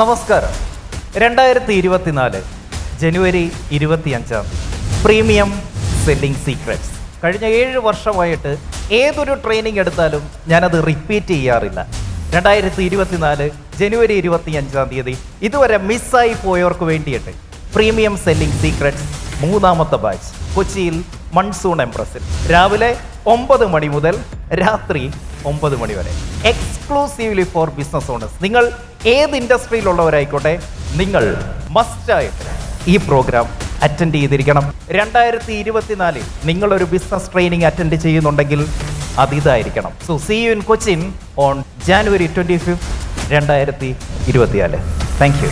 നമസ്കാരം. രണ്ടായിരത്തി ഇരുപത്തിനാല് ജനുവരി ഇരുപത്തിയഞ്ചാം പ്രീമിയം സെല്ലിംഗ് സീക്രട്സ്. കഴിഞ്ഞ ഏഴ് വർഷമായിട്ട് ഏതൊരു ട്രെയിനിങ് എടുത്താലും ഞാനത് റിപ്പീറ്റ് ചെയ്യാറില്ല. രണ്ടായിരത്തി ഇരുപത്തിനാല് ജനുവരി ഇരുപത്തിയഞ്ചാം തീയതി ഇതുവരെ മിസ്സായി പോയവർക്ക് വേണ്ടിയിട്ട് പ്രീമിയം സെല്ലിംഗ് സീക്രട്സ് മൂന്നാമത്തെ ബാച്ച് കൊച്ചിയിൽ മൺസൂൺ എംപ്രസിൽ രാവിലെ ഒമ്പത് മണി മുതൽ രാത്രി ഒമ്പത് മണി വരെ. എക്സ്ക്ലൂസീവ്ലി ഫോർ ബിസിനസ് ഓണേഴ്സ് നിങ്ങൾ ഏത് ഇൻഡസ്ട്രിയിലുള്ളവരായിക്കോട്ടെ നിങ്ങൾ മസ്റ്റായിട്ട് ഈ പ്രോഗ്രാം അറ്റൻഡ് ചെയ്തിരിക്കണം. രണ്ടായിരത്തി ഇരുപത്തിനാലിൽ നിങ്ങളൊരു ബിസിനസ് ട്രെയിനിങ് അറ്റൻഡ് ചെയ്യുന്നുണ്ടെങ്കിൽ അതിതായിരിക്കണം. So see you in Cochin on January twenty fifth രണ്ടായിരത്തി ഇരുപത്തിനാല് താങ്ക് യു